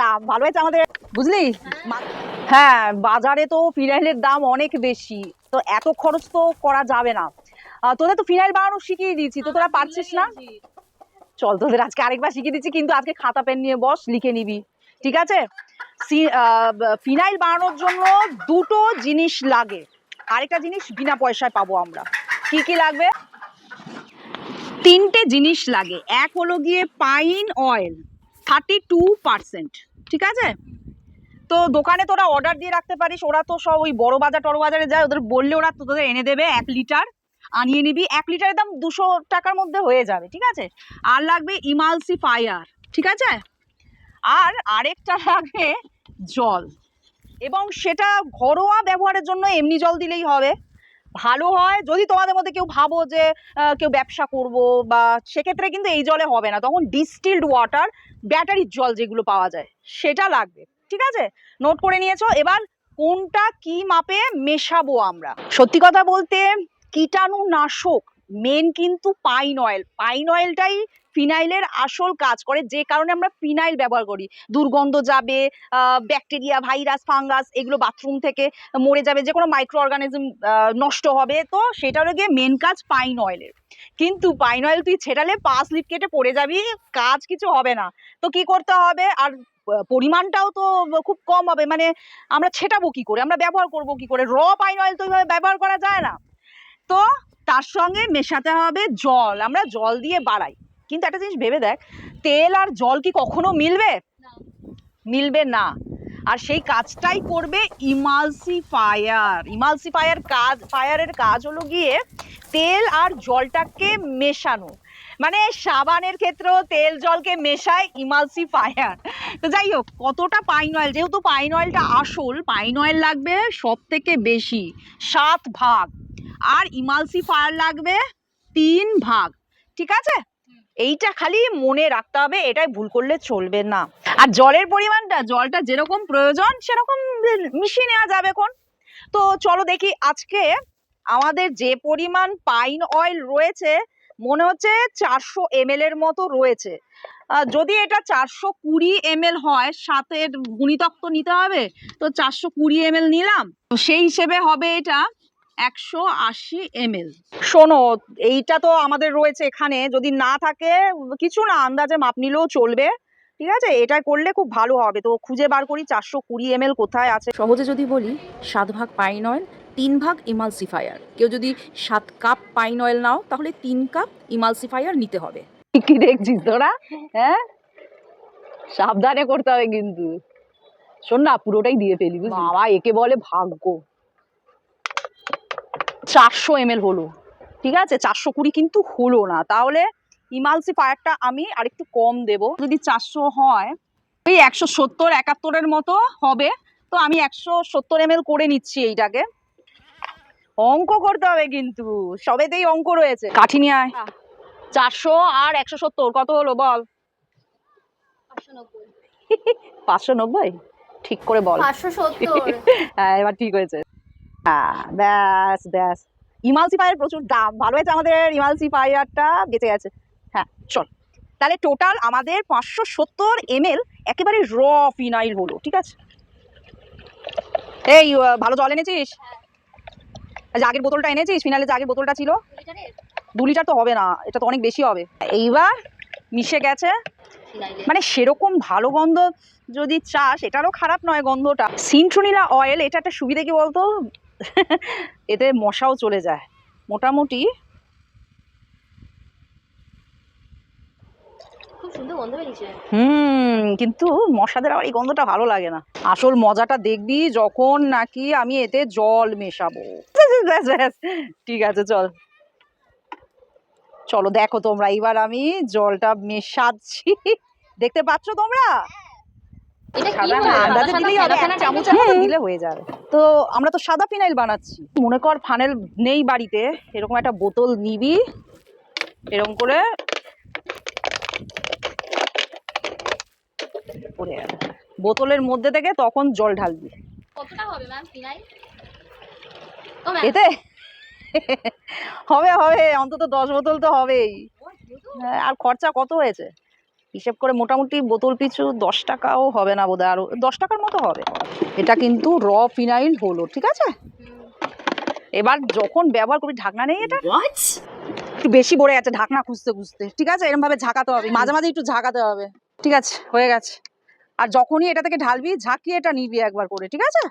দাম ভালো হয়েছে আমাদের। বুঝলি? হ্যাঁ বাজারে তো ফিনাইলের দাম অনেক বেশি। তো এত খরচ তো করা যাবে না। তোদের তো ফিনাইল বানানো শিখিয়ে দিয়েছি। তো তোরা পারছিস না? চল, তোদের আজকে আরেকবার শিখিয়ে দিচ্ছি, কিন্তু আজকে খাতা, পেন নিয়ে বস, লিখে নিবি। ঠিক আছে? ফিনাইল বানানোর জন্য দুটো জিনিস লাগে। আরেকটা জিনিস বিনা পয়সায় পাবো আমরা। কি কি লাগবে? তিনটে জিনিস লাগে। এক হলো গিয়ে pine oil. Thirty two percent ঠিক আছে? তো দোকানে তোরা অর্ডার দিয়ে রাখতে পারিস, ওরা তো সব ওই বড় বাজার, টড় বাজারে যায়, ওদের বললে ওরা তোদের এনে দেবে এক লিটার, আনিয়ে নিবি, এক লিটারের দাম দুশো টাকার মধ্যে হয়ে যাবে, ঠিক আছে? আর লাগবে ইমালসি ফায়ার ঠিক আছে? আর আরেকটা লাগবে জল, এবং সেটা ঘরোয়া ব্যবহারের জন্য এমনি জল দিলেই হবে। ভালো হয় যদি তোমাদের মধ্যে কেউ ভাবো যে কেউ ব্যবসা করব বা সেক্ষেত্রে কিন্তু এই জলে হবে না। তখন ডিস্টিল্ড ওয়াটার ব্যাটারির জল যেগুলো পাওয়া যায়, সেটা লাগবে। ঠিক আছে? নোট করে নিয়েছো। এবার কোনটা কি মাপে মেশাবো আমরা? সত্যি কথা বলতে কীটাণুনাশক মেন কিন্তু পাইন অয়েল পাইন অয়েলটাই ফিনাইলের আসল কাজ করে, যে কারণে আমরা ফিনাইল ব্যবহার করি। দুর্গন্ধ যাবে ব্যাকটেরিয়া ভাইরাস ফাঙ্গাস এগুলো বাথরুম থেকে মরে যাবে, যে কোনো মাইক্রো অর্গানিজম নষ্ট হবে। তো সেটা হলো গিয়ে মেন কাজ পাইন অয়েলের কিন্তু পাইন অয়েল তুই ছেটালে পা স্লিপ কেটে পড়ে যাবি, কাজ কিছু হবে না। তো কি করতে হবে? আর পরিমাণটাও তো খুব কম হবে। মানে আমরা ছেটাবো কি করে? আমরা ব্যবহার করব কি করে? র পাইন অয়েল তো ব্যবহার করা যায় না। তো তার সঙ্গে মেশাতে হবে জল। আমরা জল দিয়ে বাড়াই। কিন্তু একটা জিনিস ভেবে দেখ তেল আর জল কি কখনো মিলবে? মিলবে না। আর সেই কাজটাই করবে ইমালসিফায়ার। ইমালসিফায়ার কাজ ফায়ারের কাজ হলো গিয়ে তেল আর জলটাকে মেশানো। মানে সাবানের ক্ষেত্রেও তেল জলকে মেশায় ইমালসিফায়ার। তো যাই হোক কতটা পাইন অয়েল? যেহেতু পাইন অয়েলটা আসল পাইন অয়েল লাগবে সব থেকে বেশি সাত ভাগ। আর ইমালসিফায়ার লাগবে তিন ভাগ, ঠিক আছে? এইটা খালি মনে রাখতে হবে, এটাই ভুল করলে চলবে না। আর জলের পরিমাণটা, জলটা যেরকম প্রয়োজন, সেরকম মিশিয়ে নেওয়া যাবে এখন। তো চলো দেখি আজকে আমাদের যে পরিমাণ পাইন অয়েল রয়েছে, মনে হচ্ছে চারশো এম এর মতো রয়েছে। যদি এটা চারশো কুড়ি এম হয়, সাতের গুণিতক তো নিতে হবে, তো চারশো কুড়ি এম নিলাম। তো সেই হিসেবে হবে এটা একশো আশি এম শোনো এইটা তো আমাদের রয়েছে এখানে। যদি না থাকে কিছু না আন্দাজে মাপ নিলেও চলবে। ঠিক আছে? এটা করলে খুব ভালো হবে। তো খুঁজে বার করি চারশো কুড়ি এম কোথায় আছে। সহজে যদি বলি সাত ভাগ পাইন অয়েল তিন ভাগ ইমালসিফায়ার কেউ যদি সাত কাপ পাইন অয়েল নাও তাহলে তিন কাপ ইমালসিফায়ার নিতে হবে। কি দেখছিস তোরা হ্যাঁ? সাবধানে করতে হবে কিন্তু। শোন না পুরোটাই দিয়ে ফেলি বুঝলি? বাবা একে বলে ভাগ্য। চারশো এম হলো। ঠিক আছে? চারশো কুড়ি কিন্তু হলো না। তাহলে ইমালসি ফায়ারটা আমি আরেকটু কম দেব। যদি চারশো হয় ওই একশো সত্তর একাত্তরের মতো হবে। তো আমি একশো সত্তর এম করে নিচ্ছি এইটাকে। অঙ্ক করতে হবে কিন্তু। সবেতেই অঙ্ক রয়েছে। কাঠি নিয়ে আয় চারশো আর একশো সত্তর কত হলো বল? পাঁচশো নব্বই। ঠিক করে বল। পাঁচশো সত্তর। হ্যাঁ এবার ঠিক হয়েছে। হ্যাঁ ব্যাস ব্যাস। ইমালসিফায়ার প্রচুর দাম। ভালো হয়েছে আমাদের ইমালসিফায়ারটা বেঁচে গেছে। হ্যাঁ চল। তাহলে টোটাল আমাদের পাঁচশো সত্তর এমএল একেবারে র ফিনাইল হলো ঠিক আছে? এই ভালো জল এনেছিস? আজ আগের বোতলটা এনেছিস? ফিনাইলের যে আগের বোতলটা ছিল? দু লিটার তো হবে না এটা তো অনেক বেশি হবে। এইবার মিশে গেছে। মানে সেরকম ভালো গন্ধ যদি চাস এটারও খারাপ নয় গন্ধটা। সিন্ট্রোনিলা অয়েল এটা একটা সুবিধা কি বলতো? এতে মশাও চলে যায়। মোটামুটি হুম কিন্তু মশাদের আবার এই গন্ধটা ভালো লাগে না। আসল মজাটা দেখবি যখন নাকি আমি এতে জল মেশাবো। ব্যাস, ব্যাস। ঠিক আছে চল। চলো দেখো তোমরা। এইবার আমি জলটা মেশাচ্ছি। দেখতে পাচ্ছ তোমরা? আন্দাজে দিলেই হবে এক ফেনা দিলে হয়ে যাবে। তো আমরা তো সাদা ফিনাইল বানাচ্ছি। মনে কর ফানেল নেই বাড়িতে। এরকম একটা বোতল নিবি। এরকম করে বোতলের মধ্যে থেকে তখন জল ঢালবি। কতটা হবে ম্যাম ফিনাইল? এতে? হবে হবে। অন্তত দশ বোতল তো হবেই। হ্যাঁ, আর খরচা কত হয়েছে? হিসেব করে মোটামুটি বোতল পিছু দশ টাকাও হবে না বোধহয় আরও দশ টাকার মতো হবে। এটা কিন্তু র ফিনাইল হলো ঠিক আছে? এবার যখন ব্যবহার করবি ঢাকনা নেই এটা? একটু বেশি ভরে গেছে ঢাকনা খুঁজতে খুঁজতে ঠিক আছে? এরকম ভাবে ঝাঁকাতে হবে মাঝে মাঝে একটু ঝাঁকাতে হবে ঠিক আছে? হয়ে গেছে। আর যখনই এটা থেকে ঢালবি ঝাঁকিয়ে এটা নিবি একবার করে ঠিক আছে?